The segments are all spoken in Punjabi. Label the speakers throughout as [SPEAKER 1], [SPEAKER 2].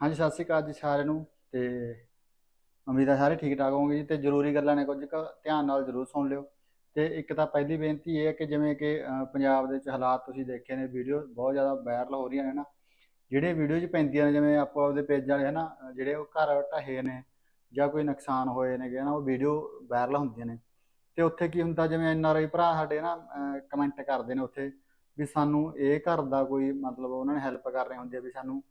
[SPEAKER 1] ਹਾਂਜੀ ਸਤਿ ਸ਼੍ਰੀ ਅਕਾਲ ਜੀ ਸਾਰਿਆਂ ਨੂੰ ਤੇ ਉਮੀਦ ਹੈ ਸਾਰੇ ਠੀਕ ਠਾਕ ਹੋਵੋਗੇ ਜੀ ਤੇ ਜ਼ਰੂਰੀ ਗੱਲਾਂ ਨੇ ਕੁਝ ਕੁ ਧਿਆਨ ਨਾਲ ਜ਼ਰੂਰ ਸੁਣ ਲਿਓ ਤੇ ਇੱਕ ਤਾਂ ਪਹਿਲੀ ਬੇਨਤੀ ਇਹ ਹੈ ਕਿ ਜਿਵੇਂ ਕਿ ਪੰਜਾਬ ਦੇ ਵਿੱਚ ਹਾਲਾਤ ਤੁਸੀਂ ਦੇਖੇ ਨੇ ਵੀਡੀਓ ਬਹੁਤ ਜ਼ਿਆਦਾ ਵਾਇਰਲ ਹੋ ਰਹੀਆਂ ਨੇ ਨਾ ਜਿਹੜੇ ਵੀਡੀਓ 'ਚ ਪੈਂਦੀਆਂ ਨੇ ਜਿਵੇਂ ਆਪੋ ਆਪਦੇ ਪੇਜ ਵਾਲੇ ਹਨਾ ਅਹ, ਜਿਹੜੇ ਉਹ ਘਰ ਢਹੇ ਨੇ ਜਾਂ ਕੋਈ ਨੁਕਸਾਨ ਹੋਏ ਨੇਗੇ ਨਾ ਉਹ ਵੀਡੀਓ ਵਾਇਰਲ ਹੁੰਦੀਆਂ ਨੇ ਤੇ ਉੱਥੇ ਕੀ ਹੁੰਦਾ ਜਿਵੇਂ ਐਨ ਆਰ ਆਈ ਭਰਾ ਸਾਡੇ ਨਾ ਕਮੈਂਟ ਕਰਦੇ ਨੇ ਉੱਥੇ ਵੀ ਸਾਨੂੰ ਇਹ ਘਰ ਦਾ ਕੋਈ ਮਤਲਬ ਉਹਨਾਂ ਨੇ ਹੈਲਪ ਕਰ ਰਹੇ ਹੁੰਦੇ ਆ ਵੀ ਸਾਨੂੰ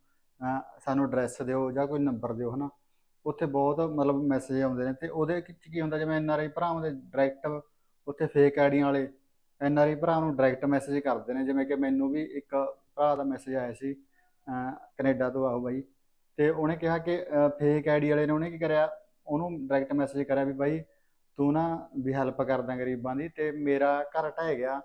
[SPEAKER 1] ਸਾਨੂੰ ਐਡਰੈਸ ਦਿਓ ਜਾਂ ਕੋਈ ਨੰਬਰ ਦਿਓ, ਹਨਾ। ਉੱਥੇ ਬਹੁਤ ਮਤਲਬ ਮੈਸੇਜ ਆਉਂਦੇ ਨੇ ਤੇ ਉਹਦੇ ਵਿੱਚ ਕੀ ਹੁੰਦਾ, ਜਿਵੇਂ ਐਨ ਆਰ ਆਈ ਭਰਾਵਾਂ ਦੇ ਡਾਇਰੈਕਟ ਉੱਥੇ ਫੇਕ ਆਈਡੀਆਂ ਵਾਲੇ ਐਨ ਆਰ ਆਈ ਭਰਾ ਨੂੰ ਡਾਇਰੈਕਟ ਮੈਸੇਜ ਕਰਦੇ ਨੇ, ਜਿਵੇਂ ਕਿ ਮੈਨੂੰ ਵੀ ਇੱਕ ਭਰਾ ਦਾ ਮੈਸੇਜ ਆਇਆ ਸੀ, ਅਹ, ਕੈਨੇਡਾ ਤੋਂ ਆਓ ਬਾਈ। ਤੇ ਉਹਨੇ ਕਿਹਾ ਕਿ ਫੇਕ ਆਈਡੀ ਵਾਲੇ ਨੇ ਉਹਨੇ ਕੀ ਕਰਿਆ, ਉਹਨੂੰ ਡਾਇਰੈਕਟ ਮੈਸੇਜ ਕਰਿਆ ਵੀ ਬਾਈ, ਤੂੰ ਨਾ ਵੀ ਹੈਲਪ ਕਰਦਾ ਗਰੀਬਾਂ ਦੀ ਤੇ ਮੇਰਾ ਘਰ ਢਹਿ ਗਿਆ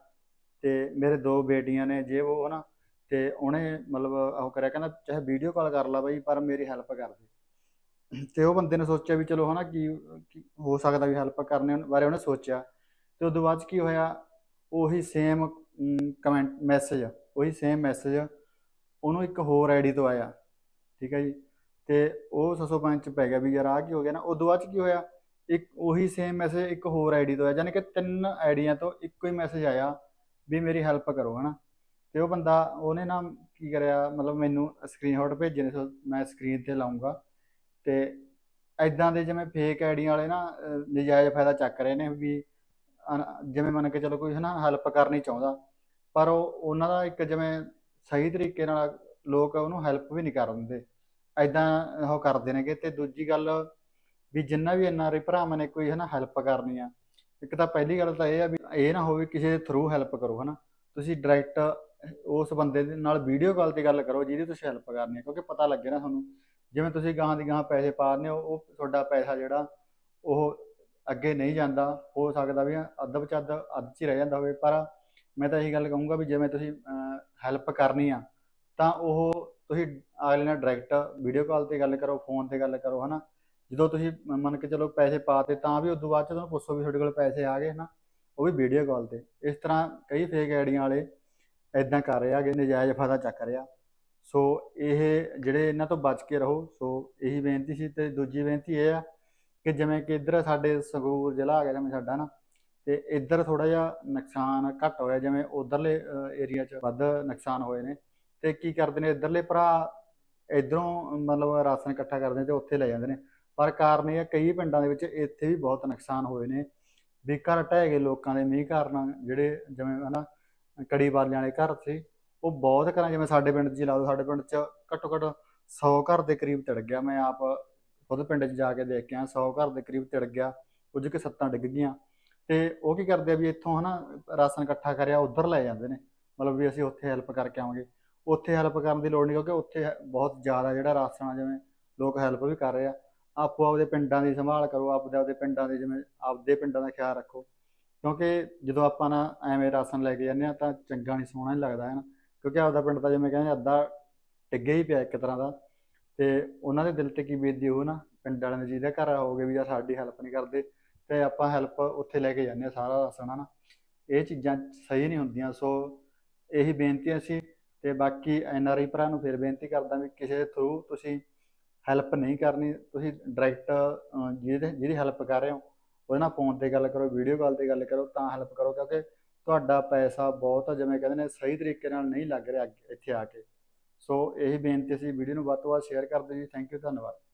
[SPEAKER 1] ਤੇ ਮੇਰੇ ਦੋ ਬੇਟੀਆਂ ਨੇ ਜੇ ਉਹ ਨਾ ਤੇ ਉਹਨੇ ਮਤਲਬ ਉਹ ਕਰਿਆ, ਕਹਿੰਦਾ ਚਾਹੇ ਵੀਡੀਓ ਕਾਲ ਕਰ ਲਾ ਬਾਈ, ਪਰ ਮੇਰੀ ਹੈਲਪ ਕਰ ਦੇ। ਤੇ ਉਹ ਬੰਦੇ ਨੇ ਸੋਚਿਆ ਵੀ ਚਲੋ ਹਨਾ ਕੀ ਕੀ ਹੋ ਸਕਦਾ ਵੀ ਹੈਲਪ ਕਰਨੇ ਬਾਰੇ ਉਹਨੇ ਸੋਚਿਆ। ਤੇ ਉਦੋਂ ਬਾਅਦ 'ਚ ਕੀ ਹੋਇਆ, ਉਹੀ ਸੇਮ ਕਮੈਂਟ ਮੈਸੇਜ ਉਹੀ ਸੇਮ ਮੈਸੇਜ ਉਹਨੂੰ ਇੱਕ ਹੋਰ ਆਈਡੀ ਤੋਂ ਆਇਆ। ਠੀਕ ਹੈ ਜੀ? ਤੇ ਉਹ ਸਸੋਪੰਚ ਚ ਪੈ ਗਿਆ ਵੀ ਯਾਰ ਆਹ ਕੀ ਹੋ ਗਿਆ ਨਾ। ਉਦੋਂ ਬਾਅਦ 'ਚ ਕੀ ਹੋਇਆ, ਇੱਕ ਉਹੀ ਸੇਮ ਮੈਸੇਜ ਇੱਕ ਹੋਰ ਆਈਡੀ ਤੋਂ ਆਇਆ ਯਾਨੀ ਕਿ ਤਿੰਨ ਆਈਡੀਆਂ ਤੋਂ ਇੱਕੋ ਹੀ ਮੈਸੇਜ ਆਇਆ ਵੀ ਮੇਰੀ ਹੈਲਪ ਕਰੋ, ਹਨਾ? ਤੇ ਉਹ ਬੰਦਾ ਉਹਨੇ ਨਾ ਕੀ ਕਰਿਆ ਮਤਲਬ ਮੈਨੂੰ ਸਕਰੀਨਸ਼ਾਟ ਭੇਜੇ ਨੇ ਸੋ ਮੈਂ ਸਕਰੀਨ ਤੇ ਲਾਉਂਗਾ ਤੇ ਐਦਾਂ ਦੇ ਜਿਵੇਂ ਫੇਕ ਆਈਡੀਆਂ ਵਾਲੇ ਨਾ ਅਹ, ਨਜਾਇਜ਼ ਫਾਇਦਾ ਚੱਕ ਰਹੇ ਨੇ ਵੀ ਅਨ- ਜਿਵੇਂ ਮੰਨ ਕੇ ਚਲੋ ਕੋਈ ਹੈ ਨਾ ਹੈਲਪ ਕਰਨੀ ਚਾਹੁੰਦਾ ਪਰ ਉਹ ਉਹਨਾਂ ਦਾ ਇੱਕ ਜਿਵੇਂ ਸਹੀ ਤਰੀਕੇ ਨਾਲ ਲੋਕ ਉਹਨੂੰ ਹੈਲਪ ਵੀ ਨਹੀਂ ਕਰ ਦਿੰਦੇ। ਐਦਾਂ ਉਹ ਕਰਦੇ ਨੇਗੇ ਤੇ ਦੂਜੀ ਗੱਲ ਵੀ ਜਿੰਨਾ ਵੀ ਐਨ ਭਰਾਵਾਂ ਨੇ ਕੋਈ ਹਨਾ ਹੈਲਪ ਕਰਨੀ ਆ ਇੱਕ ਤਾਂ ਪਹਿਲੀ ਗੱਲ ਤਾਂ ਇਹ ਆ ਵੀ ਇਹ ਨਾ ਹੋਵੇ ਕਿਸੇ ਦੇ ਥਰੂ ਹੈਲਪ ਕਰੋ ਹਨਾ। ਤੁਸੀਂ ਡਾਇਰੈਕਟ ਉਸ ਬੰਦੇ ਦੇ ਨਾਲ ਵੀਡੀਓ ਕਾਲ ਤੇ ਗੱਲ ਕਰੋ, ਜਿਹਦੀ ਤੁਸੀਂ ਹੈਲਪ ਕਰਨੀ ਹੈ, ਕਿਉਂਕਿ ਪਤਾ ਲੱਗੇ ਨਾ ਤੁਹਾਨੂੰ। ਜਿਵੇਂ ਤੁਸੀਂ ਗਾਹਾਂ ਦੀ ਗਾਹਾਂ ਪੈਸੇ ਪਾ ਰਹੇ ਹੋ, ਉਹ ਤੁਹਾਡਾ ਪੈਸਾ ਜਿਹੜਾ, ਉਹ ਅੱਗੇ ਨਹੀਂ ਜਾਂਦਾ। ਹੋ ਸਕਦਾ ਵੀ ਅੱਧ ਵਿੱਚ ਅੱਧ ਅੱਧ 'ਚ ਹੀ ਰਹਿ ਜਾਂਦਾ ਹੋਵੇ, ਪਰ ਮੈਂ ਤਾਂ ਇਹੀ ਗੱਲ ਕਹੂੰਗਾ ਵੀ ਜਿਵੇਂ ਤੁਸੀਂ ਹੈਲਪ ਕਰਨੀ ਆ, ਤਾਂ ਉਹ ਤੁਸੀਂ ਅਗਲੇ ਨਾਲ ਡਾਇਰੈਕਟ ਵੀਡੀਓ ਕਾਲ ਤੇ ਗੱਲ ਕਰੋ ਫੋਨ ਤੇ ਗੱਲ ਕਰੋ, ਹਨਾ। ਜਦੋਂ ਤੁਸੀਂ ਮੰਨ ਕੇ ਚਲੋ ਪੈਸੇ ਪਾਤੇ ਤਾਂ ਵੀ ਉਦੋਂ ਬਾਅਦ ਚ ਤੁਹਾਨੂੰ ਪੁੱਛੋ ਵੀ ਤੁਹਾਡੇ ਕੋਲ ਪੈਸੇ ਆ ਗਏ, ਹਨਾ। ਉਹ ਵੀ ਵੀਡੀਓ ਕਾਲ ਤੇ। ਇਸ ਤਰ੍ਹਾਂ ਕਈ ਫੇਕ ਆਈਡੀਆਂ ਵਾਲੇ ਇਦਾਂ ਕਰ ਰਿਹਾ ਕਿ ਨਜਾਇਜ਼ ਫਾਇਦਾ ਚੱਕ ਰਿਹਾ। ਸੋ ਇਹ ਜਿਹੜੇ ਇਹਨਾਂ ਤੋਂ ਬਚ ਕੇ ਰਹੋ, ਸੋ ਇਹੀ ਬੇਨਤੀ ਸੀ ਤੇ ਦੂਜੀ ਬੇਨਤੀ ਇਹ ਆ ਕਿ ਜਿਵੇਂ ਕਿ ਇੱਧਰ ਸਾਡੇ ਸੰਗਰੂਰ ਜ਼ਿਲ੍ਹਾ ਆ ਗਿਆ ਜਿਵੇਂ ਸਾਡਾ ਨਾ, ਤੇ ਇੱਧਰ ਥੋੜਾ ਜਿਹਾ ਨੁਕਸਾਨ ਘੱਟ ਹੋਇਆ, ਜਿਵੇਂ ਉਧਰਲੇ ਏਰੀਆ 'ਚ ਵੱਧ ਨੁਕਸਾਨ ਹੋਏ ਨੇ। ਤੇ ਕੀ ਕਰਦੇ ਨੇ, ਇੱਧਰਲੇ ਭਰਾ ਇਧਰੋਂ ਮਤਲਬ ਰਾਸ਼ਨ ਇਕੱਠਾ ਕਰਦੇ ਨੇ ਤੇ ਉੱਥੇ ਲੈ ਜਾਂਦੇ ਨੇ। ਪਰ ਕਾਰਨ ਇਹ ਆ, ਕਈ ਪਿੰਡਾਂ ਦੇ ਵਿੱਚ ਇੱਥੇ ਵੀ ਬਹੁਤ ਨੁਕਸਾਨ ਹੋਏ ਨੇ। ਵੀ ਘਰ ਢਹਿ ਗਏ ਲੋਕਾਂ ਦੇ ਮੀਂਹ ਕਾਰਨ, ਜਿਹੜੇ ਜਿਵੇਂ ਹਨਾ ਕੜੀ ਵਾਲਿਆਂ ਵਾਲੇ ਘਰ ਸੀ। ਉਹ ਬਹੁਤ ਘਰਾਂ ਜਿਵੇਂ ਸਾਡੇ ਪਿੰਡ 'ਚ ਹੀ ਲਾ ਲਓ, ਸਾਡੇ ਪਿੰਡ 'ਚ ਘੱਟੋ ਘੱਟ 100 ਘਰ ਦੇ ਕਰੀਬ ਤੜ ਗਿਆ। ਮੈਂ ਆਪ ਖੁਦ ਪਿੰਡ 'ਚ ਜਾ ਕੇ ਦੇਖ ਕੇ ਆਇਆ 100 ਘਰ ਦੇ ਕਰੀਬ ਤੜ ਗਿਆ, ਕੁਝ ਕਿ ਸੱਤਾਂ ਡਿੱਗ ਗਈਆਂ। ਤੇ ਉਹ ਕੀ ਕਰਦੇ ਆ ਵੀ ਇੱਥੋਂ ਹਨਾ ਰਾਸ਼ਨ ਇਕੱਠਾ ਕਰਿਆ, ਉਧਰ ਲੈ ਜਾਂਦੇ ਨੇ। ਮਤਲਬ ਵੀ ਅਸੀਂ ਉੱਥੇ ਹੈਲਪ ਕਰਕੇ ਆਵਾਂਗੇ। ਉੱਥੇ ਹੈਲਪ ਕਰਨ ਦੀ ਲੋੜ ਨਹੀਂ ਕਿਉਂਕਿ ਉੱਥੇ ਬਹੁਤ ਜ਼ਿਆਦਾ ਜਿਹੜਾ ਰਾਸ਼ਨ ਆ, ਜਿਵੇਂ ਲੋਕ ਹੈਲਪ ਵੀ ਕਰ ਰਹੇ ਆ। ਆਪੋ ਆਪਦੇ ਪਿੰਡਾਂ ਦੀ ਸੰਭਾਲ ਕਰੋ ਆਪਦੇ ਆਪਦੇ ਪਿੰਡਾਂ ਦੇ ਜਿਵੇਂ ਆਪਦੇ ਪਿੰਡਾਂ ਦਾ ਖਿਆਲ ਰੱਖੋ। ਕਿਉਂਕਿ ਜਦੋਂ ਆਪਾਂ ਨਾ ਐਵੇਂ ਰਾਸ਼ਨ ਲੈ ਕੇ ਜਾਂਦੇ ਆ ਤਾਂ ਚੰਗਾ ਨਹੀਂ, ਸੋਹਣਾ ਨਹੀਂ ਲੱਗਦਾ, ਹੈ ਨਾ? ਕਿਉਂਕਿ ਆਪਦਾ ਪਿੰਡ ਤਾਂ ਜਿਵੇਂ ਕਹਿੰਦੇ ਅੱਧਾ ਟਿੱਗੇ ਹੀ ਪਿਆ ਇੱਕ ਤਰ੍ਹਾਂ ਦਾ। ਤੇ ਉਹਨਾਂ ਦੇ ਦਿਲ ਤੇ ਕੀ ਬੀਤਦੀ ਉਹ ਨਾ? ਪਿੰਡ ਵਾਲਿਆਂ ਦੇ ਜਿਹਦਾ ਘਰ ਹੋਗੇ ਵੀ ਜਾਂ ਸਾਡੀ ਹੈਲਪ ਨਹੀਂ ਕਰਦੇ, ਤੇ ਆਪਾਂ ਹੈਲਪ ਉੱਥੇ ਲੈ ਕੇ ਜਾਂਦੇ ਆ ਸਾਰਾ ਰਾਸ਼ਨ ਹਨਾ ਇਹ ਚੀਜ਼ਾਂ ਸਹੀ ਨਹੀਂ ਹੁੰਦੀਆਂ, ਸੋ ਇਹੀ ਬੇਨਤੀ ਅਸੀਂ, ਤੇ ਬਾਕੀ ਐਨ ਆਰ ਆਈ ਭਰਾ ਨੂੰ ਫਿਰ ਬੇਨਤੀ ਕਰਦਾ ਵੀ ਕਿਸੇ ਦੇ ਥਰੂ ਤੁਸੀਂ ਹੈਲਪ ਨਹੀਂ ਕਰਨੀ, ਤੁਸੀਂ ਡਾਇਰੈਕਟ ਜਿਹਦੇ, ਜਿਹਦੀ ਹੈਲਪ ਕਰ ਰਹੇ ਹੋ ਉਹਦੇ ਨਾਲ ਫੋਨ ਤੇ ਗੱਲ ਕਰੋ ਵੀਡੀਓ ਕਾਲ ਤੇ ਗੱਲ ਕਰੋ, ਤਾਂ ਹੈਲਪ ਕਰੋ, ਕਿਉਂਕਿ ਤੁਹਾਡਾ ਪੈਸਾ ਬਹੁਤ ਜਿਵੇਂ ਕਹਿੰਦੇ ਨੇ, ਸਹੀ ਤਰੀਕੇ ਨਾਲ ਨਹੀਂ ਲੱਗ ਰਿਹਾ ਅੱਗੇ- ਇੱਥੇ ਆ ਕੇ। ਸੋ ਇਹੀ ਬੇਨਤੀ ਸੀ ਵੀਡੀਓ ਨੂੰ ਵੱਧ ਤੋਂ ਵੱਧ ਸ਼ੇਅਰ ਕਰ ਦਿਓ ਜੀ। ਥੈਂਕ ਯੂ ਧੰਨਵਾਦ।